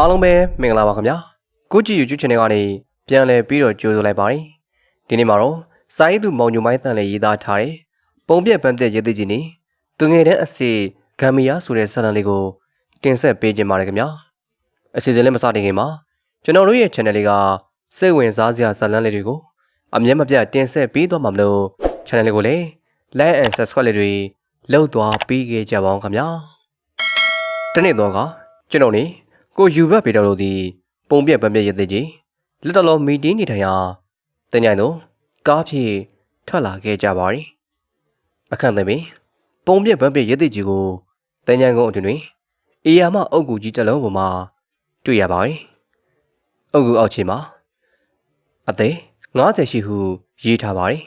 အားလုံးပဲမင်္ဂလာပါခင်ဗျာကိုကြည့် YouTube channel ကနေပြန်လည်ပြီးတော့ကြိုဆိုလိုက်ပါတယ်ဒီနေ့မှာတော့စာရေးသူမောင်ညိုမိုင်းတန်လေးရေးသားထားတဲ့ပုံပြက်ပန်းပြက်ရေးသိကြီးနေသူငယ်တဲ့အစီဂမ်မီယာဆိုတဲ့ဇာတ်လမ်းလေးကိုတင်ဆက်ပေးခြင်းပါတယ်ခင်ဗျာအစီအစဉ်လေးမစတင်ခင်မှာကျွန်တော်တို့ရဲ့ channel လေးကစိတ်ဝင်စားစရာဇာတ်လမ်းလေးတွေကိုအမြဲမပြတ်တင်ဆက်ပေးသွားမှာမလို့ channel လေးကိုလည်း like and subscribe လေးတွေလုပ်သွားပေးခဲ့ကြပါအောင်ခင်ဗျာတနေ့တော့ကကျွန်တော်နေ ကိုယူဘတ်ပေတော်တို့သည်ပုံပြက်ပန်းပြက်ရသည်ကြီးလက်တော်လုံးမီတင်းနေထိုင်ရာတင်ញိုင်တို့ကားဖြင့်ထွက်လာခဲ့ကြပါသည်အခန့်သမီးပုံပြက်ပန်းပြက်ရသည်ကြီးကိုတင်ញိုင်ကုန်းအတွင်တွင်အေယာမအုတ်ကူကြီးတစ်လုံးပေါ်မှာတွေ့ရပါသည်အုတ်ကူအောက်ခြေမှာအသေး90ရှိဟုရေးထားပါသည်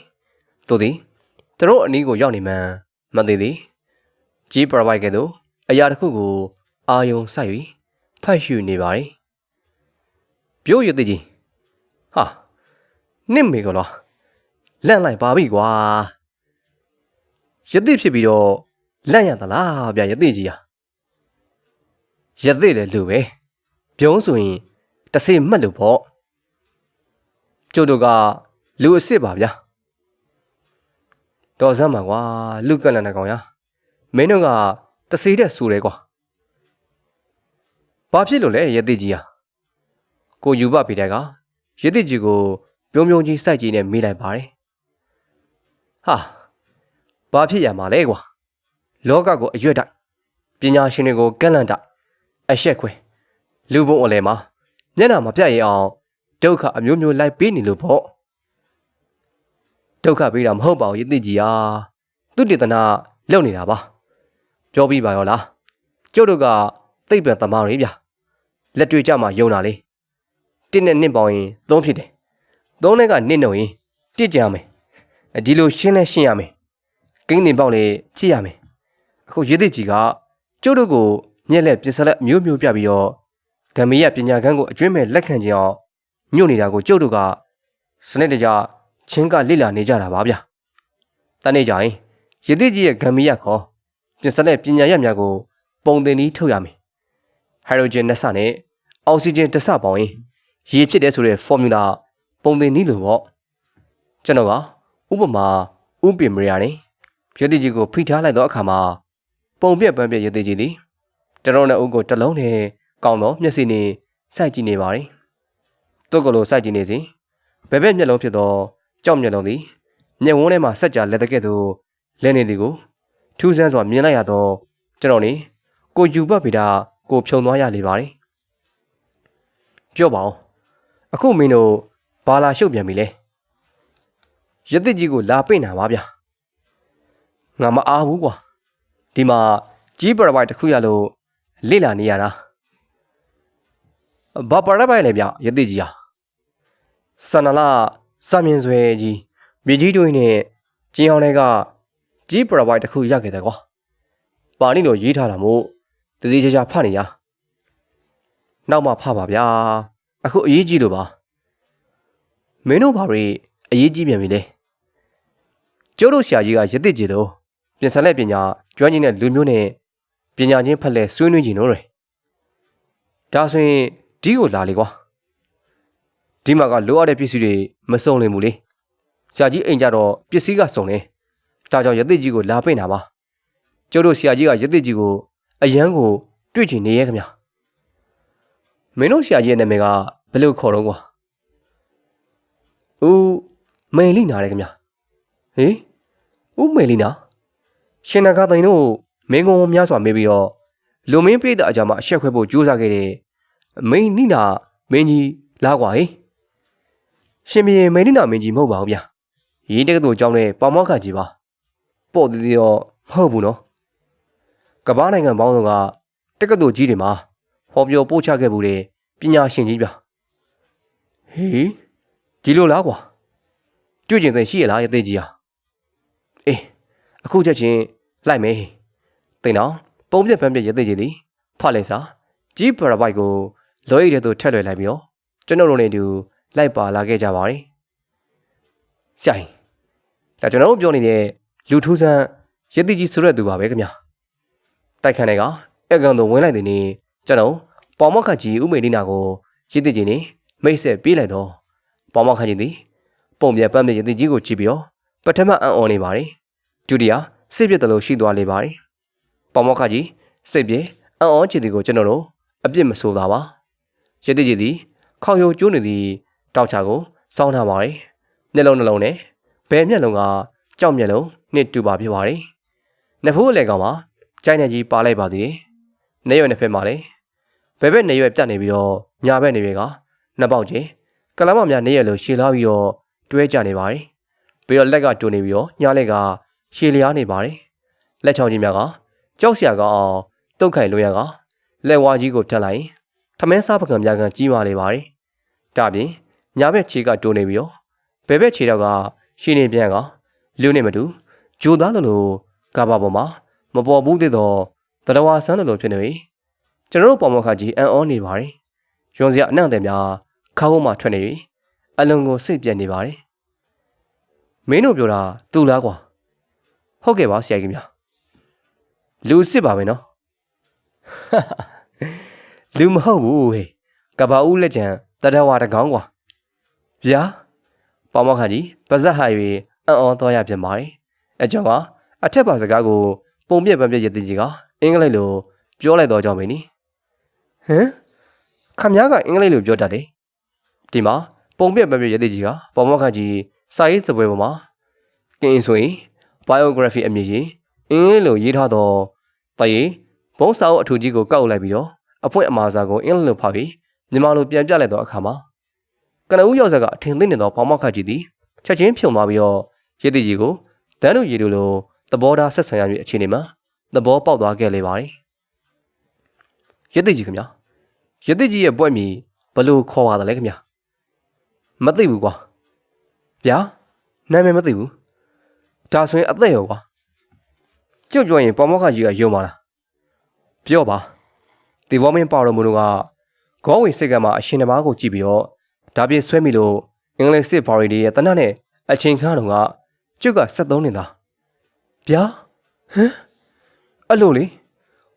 တို့သည်သူတို့အနီးကိုရောက်နေမှန်းမသိသည်ကြီးပရပိုက်ကဲ့သို့အရာတစ်ခုကိုအာယုံစိုက်၍ ဖတ်ရှုနေပါတယ်။ပြိုးရတဲ့ကြီးဟာနင့်မေကလားလန့်လိုက်ပါပြီကွာရတိဖြစ်ပြီးတော့လန့်ရသလားဗျာရတိကြီးဟာရတိလည်းလူပဲပြုံးဆိုရင်တဆေမှတ်လို့ပေါ့ကျုပ်တို့ကလူအစ်စ်ပါဗျာတော်စမ်းပါကွာလူကလန်တဲ့ကောင်ရမင်းတို့ကတဆေတဲ့ဆူတယ်ကွာ။ ဘာဖြစ်လို့လဲရတိကြီးဟာကိုယူပပေးတဲ့ကရတိကြီးကိုပြုံးပြုံးကြီးစိုက်ကြီးနဲ့မေးလိုက်ပါတယ်။ဟာဘာဖြစ်ရမှာလဲကွာ။လောကကိုအရွက်တိုက်ပညာရှင်တွေကိုကန့်လန့်တိုက်အဆက်ခွဲလူဘုံအလဲမှာမျက်နှာမပြတ်ရအောင်ဒုက္ခအမျိုးမျိုးလိုက်ပေးနေလို့ပေါ့ဒုက္ခပေးတာမဟုတ်ပါဘူးယတိကြီးဟာသူတေသနာလုပ်နေတာပါ ပြောပြီးပါရောလားကျုပ်တို့ကသိပ်ပဲသမားတွေဗျာ လက်တွေ့ကြမှာယုံတာလေတစ်နဲ့နှစ်ပေါင်းရင်သုံးဖြစ်တယ်သုံးနဲ့ကနှစ်နှုတ်ရင်တစ်ကြမယ်ဒီလိုရှင်းလဲရှင်းရမယ်ကိန်းတင်ပေါက်လေဖြစ်ရမယ်အခုရေးသစ်ကြီးကကျုပ်တို့ကိုမျက်လက်ပြင်ဆက်လက်မျိုးမျိုးပြပြီးတော့ဂမ်မီယပညာခန်းကိုအကျွင့်မဲ့လက်ခံခြင်းအောင်ညွတ်နေတာကိုကျုပ်တို့ကစနစ်တကျချင်းကလိလာနေကြတာပါဗျတနေ့ကျရင်ရေးသစ်ကြီးရဲ့ဂမ်မီယခေါ်ပြင်ဆက်လက်ပညာရပ်များကိုပုံသင်နည်းထုတ်ရမယ် ဟိုက်ဒရိုဂျင်နှစ်ဆနဲ့အောက်ဆီဂျင်တစ်ဆပေါင်းရင်ရေဖြစ်တယ်ဆိုတဲ့ formula ပုံသင်နည်းလိုပေါ့ကျွန်တော်ကဥပမာဥပင်မရနဲ့ရတိကြီးကိုဖိထားလိုက်တော့အခါမှာပုံပြက်ပန်းပြက်ရတိကြီးသည်တရုံးနဲ့အုပ်ကိုတစ်လုံးနဲ့ကောင်းတော့မျက်စိနဲ့စိုက်ကြည့်နေပါသည်တုတ်ကလေးစိုက်ကြည့်နေစဉ်ဘယ်ဘက်မျက်လုံးဖြစ်သောကြောက်မျက်လုံးသည်မျက်ဝန်းထဲမှာဆက်ကြလက်တကဲ့သို့လဲနေသည်ကိုထူးဆန်းစွာမြင်လိုက်ရသောကျွန်တော်နေကိုယူပတ်ပေတာ ကိုဖြုံသွားရလေပါတယ်ပြောပါဦးအခုမင်းတို့ဘာလာရှုပ်ပြန်ပြီလဲရစ်တစ်ကြီးကိုလာပိတ်နာပါဗျာငါမအားဘူးကွာဒီမှာကြီးပရပိုက်တစ်ခုရလို့လေ့လာနေရတာဘာပရပိုက်လဲဗျရစ်တစ်ကြီးဟာဆန္ဒလာစမြင်ဆွဲကြီးမြေကြီးတွင်းနဲ့ကျင်းအောင်တွေကကြီးပရပိုက်တစ်ခုရခဲ့တယ်ကွာပါဠိလိုရေးထားတာမို့ တတိချာချာဖတ်နေရနောက်မှဖတ်ပါဗျာအခုအရေးကြီးလို့ပါမင်းတို့ဘာတွေအရေးကြီးပြန်ပြီလဲကျိုးတို့ဆရာကြီးကရစ်တစ်ကြီးလို့ပြင်ဆင်လက်ပညာကျွမ်းကျင်တဲ့လူမျိုးနဲ့ပညာချင်းဖက်လက်ဆွေးနွေးကြည့်လို့ရဒါဆိုရင်ဒီကိုလာလေကွာဒီမှာကလိုအပ်တဲ့ပစ္စည်းတွေမစုံလင်ဘူးလေဆရာကြီးအိမ်ကြတော့ပစ္စည်းကစုံတယ်ဒါကြောင့်ရစ်တစ်ကြီးကိုလာပိတ်တာပါကျိုးတို့ဆရာကြီးကရစ်တစ်ကြီးကို အရန်ကိုတွေ့ချင်နေရဲ့ခင်ဗျမင်းတို့ဆရာကြီးရဲ့နာမည်ကဘယ်လိုခေါ်တော့ကွာဦးမေလီနာတဲ့ခင်ဗျဟေးဦးမေလီနာရှင်နာကတိုင်တို့မင်းကုံများစွာမေးပြီးတော့လူမင်းပြည့်တဲ့အကြမှာအဆက်ခွဲဖို့ကြိုးစားခဲ့တဲ့မိန်နိနာမင်းကြီးလာကွာဟေးရှင်ပြေမိန်နိနာမင်းကြီးမဟုတ်ပါဘူးဗျရေးတက်ကတူအကြောင်းနဲ့ပေါမောက်ခကြီးပါပေါ့တည်တည်တော့မဟုတ်ဘူးနော် ကမ္ဘာနိုင်ငံပေါင်းစုံကတက္ကသိုလ်ကြီးတွေမှာဟောပြောပို့ချခဲ့မှုတဲ့ပညာရှင်ကြီးဗျဟေးဒီလိုလားကွာတွေ့ကျင်စိတ်ရှိရလားရဲ့သိကြီးဟာအေးအခုချက်ချင်းလိုက်မယ်တိန်အောင်ပုံပြက်ပန်းပြက်ရဲ့သိကြီးသည်ဖတ်လိုက်စာကြီးပရပိုက်ကိုလောရိတဲ့သူထက်လွယ်လိုက်ပြီးတော့ကျွန်တော်တို့နဲ့အတူလိုက်ပါလာခဲ့ကြပါမယ်ဆိုင်ဒါကျွန်တော်တို့ပြောနေတဲ့လူထူးဆန်းရည်တည်ကြီးဆိုတဲ့သူပါပဲခင်ဗျာ တိုက်ခန်းတွေကအက်ကန်တို့ဝင်လိုက်တဲ့နေ့ကျွန်တော်ပပေါမောက်ခကြီးဥမေနိနာကိုရစ်တိကြီးနေမိတ်ဆက်ပြေးလိုက်တော့ပေါမောက်ခကြီးသည်ပုံပြပန်းပြရစ်တိကြီးကိုကြည့်ပြီးတော့ပထမအံ့ဩနေပါတယ်ဒုတိယစိတ်ပြတ်တယ်လို့ရှိသွားလေပါတယ်ပေါမောက်ခကြီးစိတ်ပြေအံ့ဩချစ်သည်ကိုကျွန်တော်တို့အပြစ်မဆိုးတာပါရစ်တိကြီးသည်ခေါယုံကျိုးနေသည့်တောက်ချကိုစောင်းထားပါတယ်မျက်လုံးနှလုံးနဲ့ဘယ်မျက်လုံးကကြောက်မျက်လုံးနှစ်တူပါဖြစ်ပါတယ်နှစ်ဖူးအလဲကောင်မှာ ကြိုင်နေကြီးပါလိုက်ပါသေးတယ်နေရွယ်နှစ်ဖက်မှာလည်းဘယ်ဘက်နေရွယ်ပြတ်နေပြီးတော့ညာဘက်နေရွယ်ကနှစ်ပေါက်ချင်းကလမများနေရွယ်လို့ရှည်လာပြီးတော့တွဲကြနေပါတယ်ပြီးတော့လက်ကတူနေပြီးတော့ညာလက်ကရှည်လျားနေပါတယ်လက်ချောင်းကြီးများကကြောက်စရာကောင်းအောင်တုတ်ခိုင်လွှဲရကလက်ဝါးကြီးကိုထက်လိုက်ထမင်းစားပကံများကကြီးမာနေပါတယ်ဒါပြင်ညာဘက်ခြေကတူနေပြီးတော့ဘယ်ဘက်ခြေတော့ကရှည်နေပြန်ကလူနေမတူဂျိုသားလိုလိုကဘာပေါ်မှာ မပေါ်ဘူးသေးတော့တရဝါဆန်းလိုလိုဖြစ်နေပြီကျွန်တော်တို့ပေါ်မခကြီးအန်အောနေပါတယ်ရွန်စရာအနှံ့တဲ့များခါးကုန်းမှထွက်နေပြီအလုံးကိုစိတ်ပြက်နေပါတယ်မင်းတို့ပြောတာသူလားကွာဟုတ်ကဲ့ပါဆရာကြီးများလူစစ်ပါပဲနော်လူမဟုတ်ဘူးဟေးကဘာဦးလက်ချံတတဝါတကောင်းကွာဗျာပေါ်မခကြီးပါဇက်ဟာ၍အံ့ဩသွားရပြန်ပါတယ်အကြောင်းကအထက်ပါစကားကို ပုံပြက်ပန်းပြက်ရည်ကြီးကအင်္ဂလိပ်လိုပြောလိုက်တော့ကြောင်းမင်းနီဟမ်ခမ ्या ကအင်္ဂလိပ်လိုပြောတတ်တယ်ဒီမှာပုံပြက်ပန်းပြက်ရည်ကြီးကပေါ်မခကြီးစာရေးစပွဲပေါ်မှာကင်းဆိုရင် biography အမည်ကြီးအင်္ဂလိပ်လိုရေးထားတော့တရေဘုံစာအုပ်အထူကြီးကိုကောက်လိုက်ပြီးတော့အဖွင့်အမှားစာကိုအင်္ဂလိပ်လိုဖတ်ပြီးမြန်မာလိုပြန်ပြလိုက်တော့အခါမှာကနဦးရောက်ဆက်ကအထင်သိနေတော့ပေါမောက်ခကြီးသည်ချက်ချင်းဖြုံသွားပြီးတော့ရည်တည်ကြီးကိုတန်းတို့ရည်တို့လို သဘောထားဆက်ဆံရမည့်အခြေအနေမှာသဘောပေါက်သွားခဲ့လေပါတယ်ရည်တည်ကြီးခင်ဗျာရည်တည်ကြီးရဲ့ဘွဲ့မီဘလို့ခေါ်ပါသလဲခင်ဗျာမသိဘူးကွာဗျာနာမည်မသိဘူးဒါဆိုရင်အသက်ရောကွာကျုပ်ပြောရင်ပေါမောက်ခကြီးကယုံပါလားပြောပါဒီဘောမင်းပါတော်မူတို့ကဂေါဝင်စိတ်ကမှအရှင်တမားကိုကြည့်ပြီးတော့ဒါပြည့်ဆွဲမိလို့အင်္ဂလိပ်စစ်ဘော်ရီတွေရဲ့တနတ်နဲ့အချိန်ခါတုန်းကကျုပ်က73နေတာ ဗျာဟမ်အဲ့လိုလေ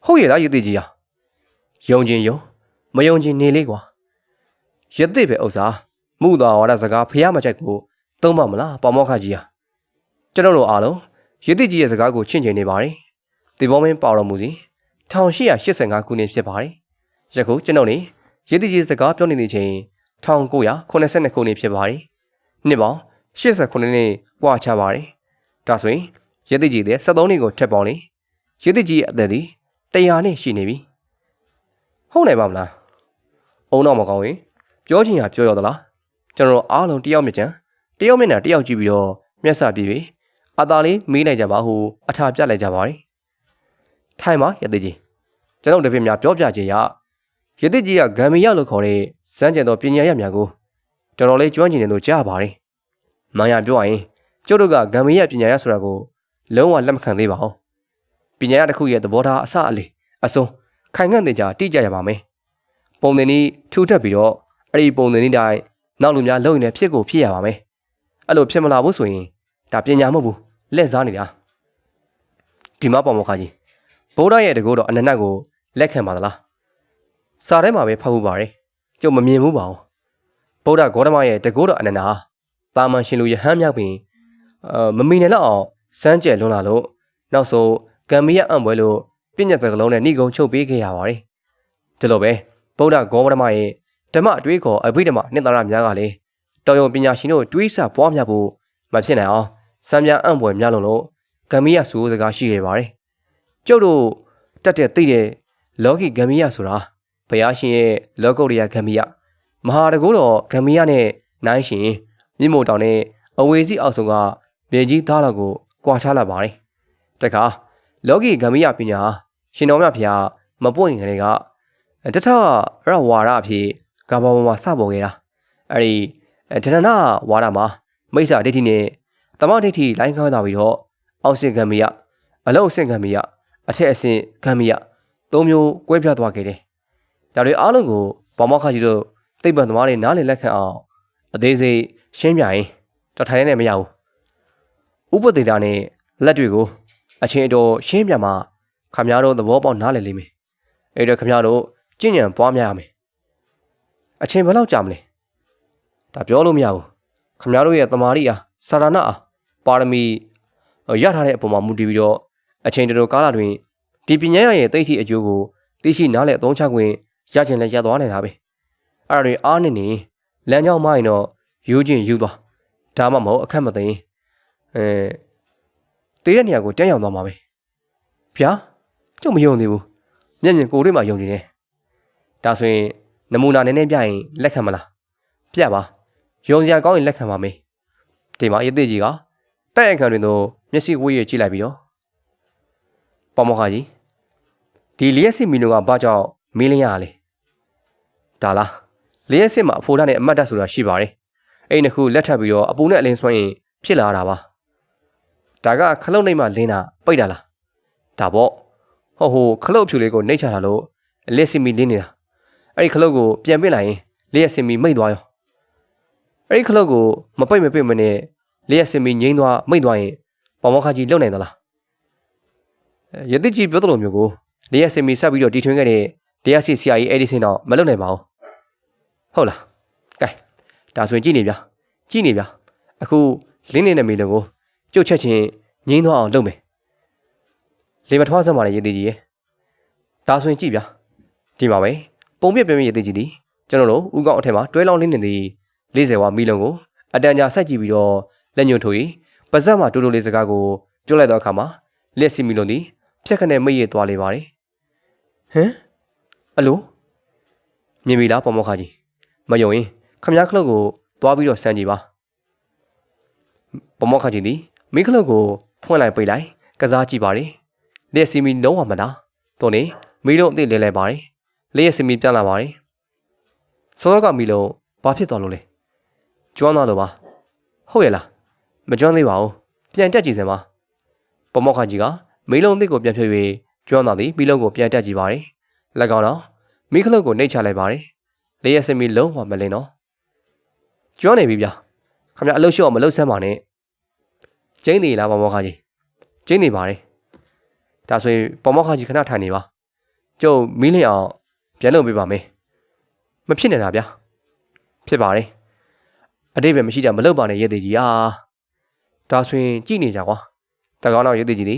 ဟုတ်ရဲ့လားရသေးကြီးอ่ะယုံချင်းယုံမယုံချင်းနေလေးကွာရသေးပဲဥစ္စာမှုတော်ဝါဒစကားဖះမချိုက်ကိုသုံးပါမလားပေါမောခကြီးอ่ะကျွန်တော်တို့အားလုံးရသေးကြီးရဲ့စကားကိုချင့်ချိန်နေပါတယ်ဒီဘောမင်းပါတော်မူစီ1885ခုနှစ်ဖြစ်ပါတယ်ယခုကျွန်တော်နေရသေးကြီးစကားပြောနေတဲ့အချိန်1982ခုနှစ်ဖြစ်ပါတယ်နှစ်ပေါင်း89နှစ်ကွာချပါတယ်ဒါဆိုရင် ရတိကြီးတဲ့73နှစ်ကိုထက်ပေါင်းလေရတိကြီးရဲ့အသက်သည်100နှစ်ရှိနေပြီဟုတ်နိုင်ပါမလားအုံတော့မကောင်းရင်ပြောချင်ရပြောရသလားကျွန်တော်အားလုံးတယောက်မြချံတယောက်မျက်နှာတယောက်ကြည့်ပြီးတော့မျက်စာပြေးပြီးအသာလေးမေးလိုက်ကြပါဟုအထာပြလိုက်ကြပါတယ်ထိုင်ပါရတိကြီးကျွန်တော်တပည့်များပြောပြခြင်းရရတိကြီးကဂမ်မီယာလို့ခေါ်တဲ့စမ်းကြံသောပညာရများကိုတော်တော်လေးကျွမ်းကျင်တယ်လို့ကြားပါတယ်။မာယာပြောရရင်ကျုပ်တို့ကဂမ်မီယာပညာရဆိုတာကို လုံးဝလက်မခံသေးပါဘူး။ပညာရတစ်ခုရဲ့သဘောထားအစအလေအစုံခိုင်ငံ့တဲ့ကြတိကျရပါမယ်။ပုံသင်နည်းထူထပ်ပြီးတော့အဲ့ဒီပုံသင်နည်းတိုင်းနောက်လူများလုံရင်ဖြစ်ကိုဖြစ်ရပါမယ်။အဲ့လိုဖြစ်မလာဘူးဆိုရင်ဒါပညာမဟုတ်ဘူးလက်စားနေတာ။ဒီမှာပေါ်မခါကြီးဗုဒ္ဓရဲ့တကူတော့အနန္တကိုလက်ခံပါသလား။စာထဲမှာပဲဖတ်ဖို့ပါတယ်။ကျုပ်မမြင်ဘူးပါဘူး။ဗုဒ္ဓဂေါတမရဲ့တကူတော့အနန္တတာမန်ရှင်လူယဟန်မြောက်ပင်အာမမီနယ်လောက်အောင် စမ်းကြဲလွန်းလာလို့နောက်ဆုံးဂမ်ဘီယာအံပွဲလို့ပြညတ်စကလုံးနဲ့နှိကုံချုပ်ပေးခဲ့ရပါတယ်။ဒီလိုပဲဗုဒ္ဓဂေါဝရမရဲ့ဓမ္မအတွေးခေါ်အဘိဓမ္မာနှစ်သာရများကလည်းတော်ရုံပညာရှင်တို့တွေးဆပွားများဖို့မဖြစ်နိုင်အောင်စံပြအံပွဲများလုံးလို့ဂမ်ဘီယာဆိုစကားရှိခဲ့ပါတယ်။ကျုပ်တို့တက်တဲ့သိတဲ့လောကီဂမ်ဘီယာဆိုတာဘုရားရှင်ရဲ့လောကုတ္တရာဂမ်ဘီယာမဟာတကူတော်ဂမ်ဘီယာနဲ့နိုင်ရှင်မြင့်မို့တောင်နဲ့အဝေစီအောက်ဆုံးကမြေကြီးသားလောက် ကိုကွာခြားလာပါတယ်။တခါလောကီဂမယပညာရှင်တော်မြဖျားမပွင့်ခင်ကလေးကတထရဝါရအဖြစ်ကဘာပေါ်မှာစပေါ်ခဲ့တာ။အဲဒီဒဏနာဝါဒမှာမိစ္ဆာဒိဋ္ဌိနဲ့သမဒိဋ္ဌိလိုင်းကားတာပြီးတော့အောက်ဆင့်ဂမယအလုံးဆင့်ဂမယအထက်အဆင့်ဂမယသုံးမျိုးကွဲပြားသွားခဲ့တယ်။ဒါတွေအားလုံးကိုဘောမောက်ခကြီးတို့သိပ္ပံသမားတွေနားလည်လက်ခံအောင်အသေးစိတ်ရှင်းပြရင်တထိုင်နဲ့မရဘူး ဥပဒေတာနဲ့လက်တွေကိုအချင်းအတော်ရှင်းပြမှာခမများတို့သဘောပေါက်နားလည်လိမ့်မယ်အဲ့တော့ခမများတို့ကြကျင့်ကြံပွားများရမယ်အချိန်ဘယ်လောက်ကြာမလဲဒါပြောလို့မရဘူးခမများတို့ရဲ့တမာရီအားစာရဏအားပါရမီရထားတဲ့အပေါ်မှာမူတည်ပြီးတော့အချိန်တော်တော်ကာလတွင်ဒီပညာရရဲ့တိတ်ထိအကျိုးကိုသိရှိနားလည်အသုံးချခွင့်ရခြင်းလည်းရသွားနေတာပဲအဲ့ဒါတွေအားနေနေလမ်းကြောင်းမရင်တော့ယူချင်းယူသွားဒါမှမဟုတ်အခက်မသိရင် အဲတေးတဲ့နေရာကိုတန်းရောက်သွားမှာပဲဗျာကျုပ်မယုံသေးဘူးမျက်မြင်ကိုယ်တွေ့မှယုံနေတယ်ဒါဆိုရင်နမူနာနည်းနည်းပြရင်လက်ခံမလားပြပါယုံစရာကောင်းရင်လက်ခံပါမယ်ဒီမှာရသေးကြီးကတိုက်အခါတွင်တော့မျက်စိဝေးရကြည့်လိုက်ပြီးတော့ပေါမောခကြီးဒီလျက်စစ်မီနိုကဘာကြောင့်မင်းလင်းရလဲဒါလားလျက်စစ်မှာအဖိုးသားနဲ့အမတ်တက်ဆိုတာရှိပါတယ်အဲ့ဒီနှစ်ခုလက်ထပ်ပြီးတော့အပူနဲ့အလင်းဆွမ်းရင်ဖြစ်လာတာပါ ဒါကခလုတ်နှိပ်မှလင်းတာပိတ်တာလားဒါပေါ့ဟိုဟိုခလုတ်ဖြူလေးကိုနှိပ်ချတာလို့လျက်စစ်မီလင်းနေတာအဲ့ဒီခလုတ်ကိုပြန်ပစ်လိုက်ရင်လျက်စစ်မီမိတ်သွားရောအဲ့ဒီခလုတ်ကိုမပိတ်မပိတ်မနဲ့လျက်စစ်မီငိမ့်သွားမိတ်သွားရင်ပေါမောခကြီးလုံနိုင်သလားရတိကြီးပြောသလိုမျိုးကိုလျက်စစ်မီဆက်ပြီးတော့တီထွင်းခဲ့တဲ့တရားစီဆရာကြီးအဲ့ဒီစင်တော့မလုံနိုင်ပါဘူးဟုတ်လားကဲဒါဆိုရင်ကြည့်နေဗျာကြည့်နေဗျာအခုလင်းနေတဲ့မီလုံးကို ကြုတ်ချက်ချင်းငိမ့်သွားအောင်လုပ်မယ်လေမထွားစမ်းပါလေရည်တည်ကြီးရဲ့ဒါဆိုရင်ကြည့်ဗျာဒီမှာပဲပုံပြပြပြရည်တည်ကြီးဒီကျွန်တော်တို့ဥကောက်အထက်မှာတွဲလောင်းလင်းနေသည်40ဝါမီလုံးကိုအတန်ကြာဆက်ကြည့်ပြီးတော့လက်ညှိုးထိုးပြီးပါဇက်မှာတိုးတိုးလေးစကားကိုပြောလိုက်တော့အခါမှာလက်စီမီလုံးသည်ဖြက်ခနဲ့မိတ်ရသွားလေပါတယ်ဟမ်အလိုမြင်ပြီလားပေါ်မောခကြီးမယုံရင်ခမည်းခလုတ်ကိုသွားပြီးတော့စမ်းကြည့်ပါပေါ်မောခကြီးသည် မိခလုတ်ကိုဖွင့်လိုက်ပိတ်လိုက်ကစားကြည့်ပါတယ်လက်စီမီလုံးဝမလားတော့နေမီလုံးအစ်လဲလဲပါတယ်လက်ရစီမီပြန်လာပါတယ်စောကမီလုံးဘာဖြစ်သွားလို့လဲကျွမ်းသွားလို့ပါဟုတ်ရဲ့လားမကျွမ်းသေးပါဘူးပြန်တက်ကြည့်စမ်းပါပေါ်မောခကြီးကမီလုံးအစ်ကိုပြန်ဖြွေ၍ကျွမ်းသွားသည်မီလုံးကိုပြန်တက်ကြည့်ပါတယ်လက်ကောင်တော့မိခလုတ်ကိုနှိတ်ချလိုက်ပါတယ်လေရစမီလုံးဝမလင်းတော့ကျွမ်းနေပြီဗျခမရအလုတ်လျှော့မလုတ်ဆမ်းပါနဲ့ ကျင်းနေလားပေါ်မောခကြီးကျင်းနေပါတယ်ဒါဆိုရင်ပေါ်မောခကြီးခဏထိုင်နေပါကျုပ်မီးလင်းအောင်ပြန်လုပ်ပေးပါမယ်မဖြစ်နေတာဗျဖြစ်ပါတယ်အတိတ်ပဲမရှိတာမလုပ်ပါနဲ့ရဲသေးကြီးအာဒါဆိုရင်ကြည်နေကြကွာတကောင်းတော့ရဲသေးကြီးဒီ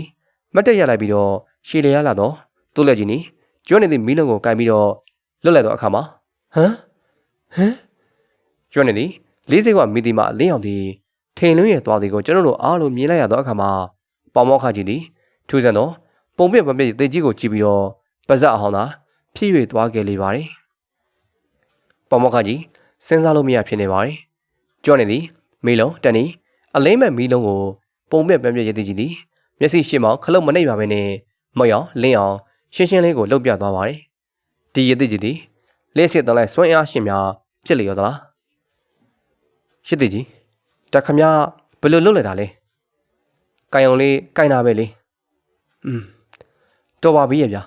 မတ်တက်ရလိုက်ပြီးတော့ရှည်လေရလာတော့သူ့လက်ကြီးနီကျွမ်းနေသည့်မီးလုံးကိုကင်ပြီးတော့လွတ်လိုက်တော့အခါမှာဟမ်ဟမ်ကျွမ်းနေသည်လေးစိတ်ကမိသည်မှလင်းအောင်သည် ထိန်လင်းရဲ့သွားသည်ကိုကျွန်တော်တို့အားလုံးမြင်လိုက်ရတော့အခါမှာပေါမောခကြီးသည်ထူးဆန်းသောပုံပြပပြတေကြီးကိုကြည့်ပြီးတော့ပါဇက်အောင်သာဖြည့်၍သွားခဲ့လေပါတယ်ပေါမောခကြီးစဉ်းစားလို့မရဖြစ်နေပါတယ်ကျွမ်းနေသည်မီးလုံးတန်နီအလိမ့်မဲ့မီးလုံးကိုပုံပြပပြရည်တည်ကြည့်သည်မျက်စိရှင်းမောင်ခလုတ်မနှိပ်ပါပဲနဲ့မယောင်လင်းအောင်ရှင်းရှင်းလေးကိုလှုပ်ပြသွားပါတယ်။ဒီရည်သိကြီးဒီလက်စစ်တလိုက်စွန့်အားရှင်များဖြစ်လျော်သလား။ရှစ်သိကြီး တခမဘယ်လိုလုပ်လိုက်တာလဲ။ကိုင်အောင်လေးကိုင်တာပဲလေ။อืมတော်ပါပြီရဲ့ဗျာ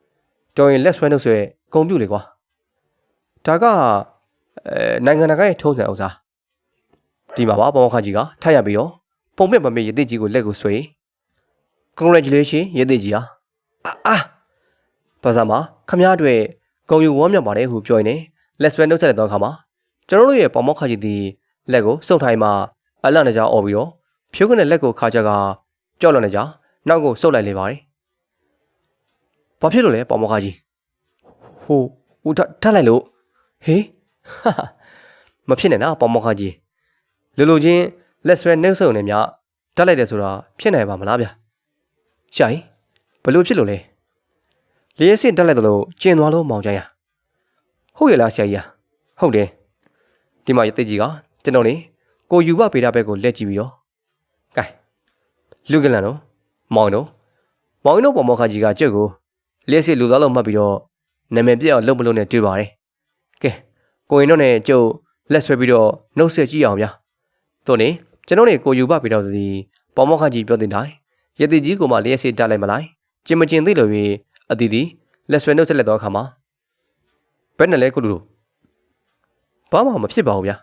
။တော်ရင်လက်ဆွဲနှုတ်ဆွဲဂုံပြုတ်လေကွာ။ဒါကအဲနိုင်ငံတကာရဲ့ထုံးစံဥစားဒီမှာပါပေါမခကြီးကထပ်ရပြီးတော့ပုံမဲ့မမေရည်သိကြီးကိုလက်ကိုဆွဲ congratulation ရည်သိကြီးဟာအာအာဘာသာမှာခမည်းအတွက်ဂုံယူဝမ်းမြောက်ပါတယ်ဟုပြောရင်လက်ဆွဲနှုတ်ဆက်တဲ့အခါမှာကျွန်တော်တို့ရဲ့ပေါမောက်ခကြီးသည် လက်ကိုစုပ်ထိုင်မှအလန့်နေကြအော်ပြီးတော့ဖြိုးကနေလက်ကိုခါချက်ကကြောက်လွန်နေကြနောက်ကိုစုပ်လိုက်လေပါတယ်။ဘာဖြစ်လို့လဲပေါမောက်ခကြီးဟိုဟိုထပ်လိုက်လို့ဟေးမဖြစ်နဲ့နော်ပေါမောက်ခကြီးလူလူချင်းလက်ဆွဲနှုတ်ဆုံနေမြတက်လိုက်တယ်ဆိုတာဖြစ်နိုင်ပါမလားဗျာ။ရှာရင်ဘလို့ဖြစ်လို့လဲ။လျှက်စင်တက်လိုက်သလိုကျင်သွားလို့မောင်ကြရဟုတ်ရဲ့လားဆရာကြီးဟုတ်တယ်ဒီမှာတိတ်ကြီးက ကျွန်တော်နေကိုယူဘပေတာဘက်ကိုလက်ကြည့်ပြီးတော့ကဲလူကလန်တော့မောင်တော့မောင်တို့ပေါ်မောခကြီးကကြက်ကိုလျှက်စင်လူသားလို့မှတ်ပြီးတော့နာမည်ပြည့်အောင်လုပ်မလုပ်နဲ့တွေ့ပါတယ်ကဲကိုရင်တို့နဲ့ကျုပ်လက်ဆွဲပြီးတော့နှုတ်ဆက်ကြည့်အောင်ဗျာတို့နေကျွန်တော်နေကိုယူဘပေတော့စီပေါ်မောခကြီးပြောတဲ့တိုင်းရတိကြီးကမှလျှက်စင်တက်လိုက်မလားကျင်မကျင်သိလို့ပြီးအတီတီလက်ဆွဲနှုတ်ဆက်လက်သောအခါမှာဘယ်နဲ့လဲကုလူတို့ဘာမှမဖြစ်ပါဘူးဗျာ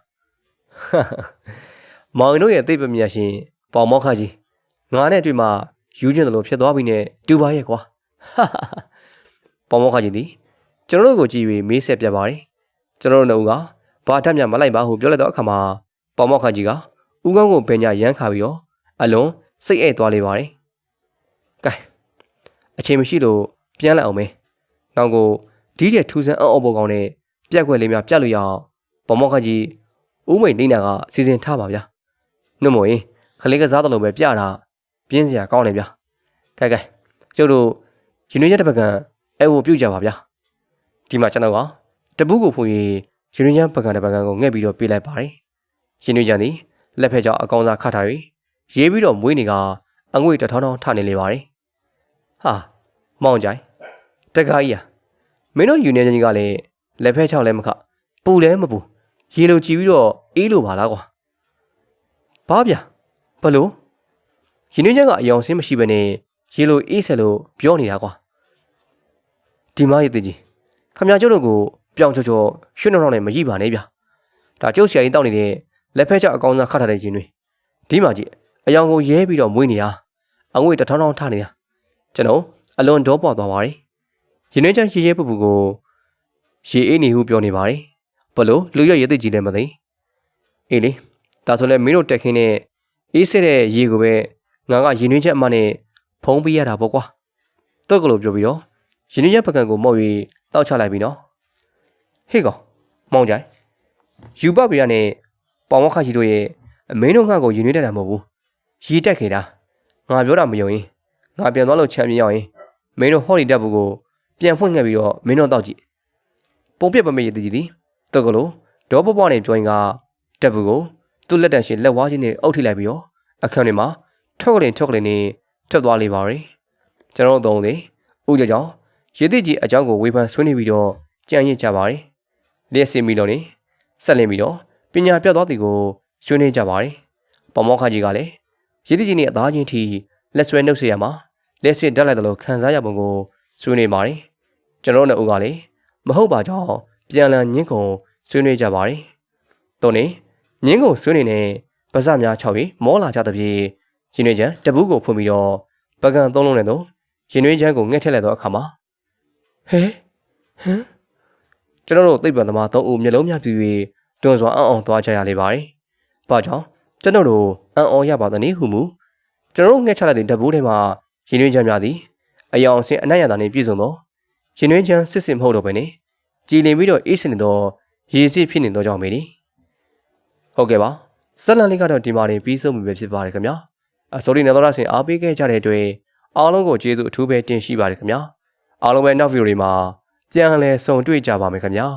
မောင်တို့ရဲ့သိပ္ပမြတ်ရှင်ပေါမောခကြီးငါနဲ့တွေ့မှယူကျင်တယ်လို့ဖြစ်သွားပြီနဲ့တူပါရဲ့ကွာပေါမောခကြီးဒီကျွန်တော်တို့ကိုကြည့်ပြီးမေးဆက်ပြပါတယ်ကျွန်တော်တို့နှစ်ဦးကဘာတတ်မြမလိုက်ပါဟုပြောလိုက်တော့အခါမှာပေါမောက်ခကြီးကဦးကောင်းကိုပင်ညာရမ်းခါပြီးတော့အလွန်စိတ်အဲ့သွားလေပါတယ်ကဲအချိန်မရှိလို့ပြန်လိုက်အောင်မေနောက်ကိုဒီကျထူးဆန်းအော့အော်ပေါ်ကောင်းနဲ့ပြက်ွက်လေးများပြတ်လို့ရအောင်ပေါမောက်ခကြီး ဦးမိန်နေနာကစီစဉ်ထားပါဗျာနှုတ်မို့ရင်ခလေးကစားတယ်လို့ပဲပြတာပြင်းစရာကောင်းတယ်ဗျာကဲကဲကျုပ်တို့ရင်နှွေးချက်တစ်ပကံအဲ့ဟိုပြုတ်ကြပါဗျာဒီမှာကျွန်တော်ကတပူးကိုဖွင့်ရင်ရင်နှွေးချက်ပကံတစ်ပကံကိုငှက်ပြီးတော့ပေးလိုက်ပါတယ်ရင်နှွေးချက်သည်လက်ဖက်ကြောင့်အကောင်စားခတ်ထား၍ရေးပြီးတော့မွေးနေကအငွေတထောင်းထောင်းထနေလေပါတယ်ဟာမောင်ကြိုင်တက္ကကြီးอ่ะမင်းတို့ယူနေချင်းကလည်းလက်ဖက်ချောက်လည်းမခပူလည်းမပူ ရေလိုကြည့်ပြီးတော့အေးလိုပါလားကွာဘာဗျဘလို့ရင်နှွေးချက်ကအယောင်စင်းမရှိဘဲနဲ့ရေလိုအေးဆက်လို့ပြောနေတာကွာဒီမရဲ့တကြီးခမရကျုပ်တို့ကိုပြောင်ချောချောရွှေနှောင်းနှောင်းနဲ့မကြည့်ပါနဲ့ဗျဒါကျုပ်ဆရာကြီးတောက်နေတဲ့လက်ဖက်ချောက်အကောင်စားခတ်ထားတဲ့ရင်တွေဒီမှာကြည့်အယောင်ကိုရဲပြီးတော့မွေးနေတာအငွေတထောင်းထောင်းထနေတာကျွန်တော်အလွန်ဒေါပေါ်သွားပါတယ်ရင်နှွေးချက်ရေရဲပူပူကိုရေအေးနေဟုပြောနေပါတယ် ဘလို့လူရရဲသိကြီးလည်းမသိအေးလေဒါဆိုလဲမင်းတို့တက်ခင်းနဲ့အေးစစ်တဲ့ရေကိုပဲငါကရင်နှွေးချက်အမှနဲ့ဖုံးပေးရတာပေါ့ကွာတော့ကလို့ပြောပြီးတော့ရင်နှွေးချက်ပကံကိုမောက်၍တောက်ချလိုက်ပြီနော်ဟေ့ကောင်မောင်ကြိုင်ယူပပီရနဲ့ပေါင်ဝခကြီးတို့ရဲ့အမင်းတို့ငါ့ကိုရင်နှွေးတက်တာမဟုတ်ဘူးရီတက်ခေတာငါပြောတာမယုံရင်ငါပြန်သွားလို့ချမ်းမြောက်ရင်မင်းတို့ဟော်ဒီတက်ဘူးကိုပြန်ဖွင့်ခဲ့ပြီးတော့မင်းတို့တောက်ကြည့်ပုံပြက်ပမေးရည်တကြီးဒီ တော့ကလို့ဒေါပပွားနေပြောရင်ကတက်ဘူးကိုသူ့လက်တန်ရှင်လက်ဝါးချင်းနဲ့အုပ်ထိလိုက်ပြီးတော့အခန်းထဲမှာထောက်ကလေးထောက်ကလေးနဲ့ထွက်သွားလိမ့်ပါရီကျွန်တော်တို့သုံးသည်ဥကြကြောင့်ရေတိကြီးအကြောင်းကိုဝေဖန်ဆွေးနွေးပြီးတော့ကြံ့ရစ်ကြပါရီလျှက်စင်ပြီးတော့နေဆက်လင်းပြီးတော့ပညာပြတ်သွားသည်ကိုဆွေးနွေးကြပါရီပမောခကြီးကလည်းရေတိကြီးနဲ့အသားချင်းထိလက်ဆွဲနှုတ်ဆက်ရမှာလက်စစ်တက်လိုက်တယ်လို့ခံစားရပုံကိုဆွေးနွေးပါရီကျွန်တော်တို့နှစ်ဦးကလည်းမဟုတ်ပါကြောင်း ပြန်လည်ညှင်းကုန်ဆွေးနွေးကြပါရီတို့နေညင်းကုန်ဆွေးနွေးနေပါဇက်များ၆ပြီးမောလာကြသဖြင့်ရင်ွေးချမ်းတပူးကိုဖွင့်ပြီးတော့ပကံသုံးလုံးနဲ့တော့ရင်ွေးချမ်းကိုငှက်ထက်လိုက်တော့အခါမှာဟဲဟမ်ကျွန်တော်တို့သိပ္ပံသမားသုံးဦးမျက်လုံးများပြူ၍တွန်းစွာအံ့ဩသွားကြရလေပါတယ်။ဘာကြောင့်ကျွန်တော်တို့အံ့ဩရပါသနည်းဟုမူကျွန်တော်တို့ငှက်ချလိုက်တဲ့တပူးထဲမှာရင်ွေးချမ်းများသည်အယောင်အဆင်းအနက်ရတာနှင့်ပြည့်စုံသောရင်ွေးချမ်းစစ်စစ်မဟုတ်တော့ဘဲနဲ့ ကြည်လင်ပြီးတော့အေးစင်နေသောရေစစ်ဖြစ်နေသောကြောင့်မေဒီဟုတ်ကဲ့ပါဇက်လန်လေးကတော့ဒီမှာနေပြီးဆုံးပြီပဲဖြစ်ပါတယ်ခင်ဗျာအစိုးရနေတော်ရဆင်အားပေးခဲ့ကြတဲ့အတွက်အားလုံးကိုကျေးဇူးအထူးပဲတင်ရှိပါတယ်ခင်ဗျာအားလုံးပဲနောက်ဗီဒီယိုတွေမှာပြန်လည်ဆုံတွေ့ကြပါမယ်ခင်ဗျာ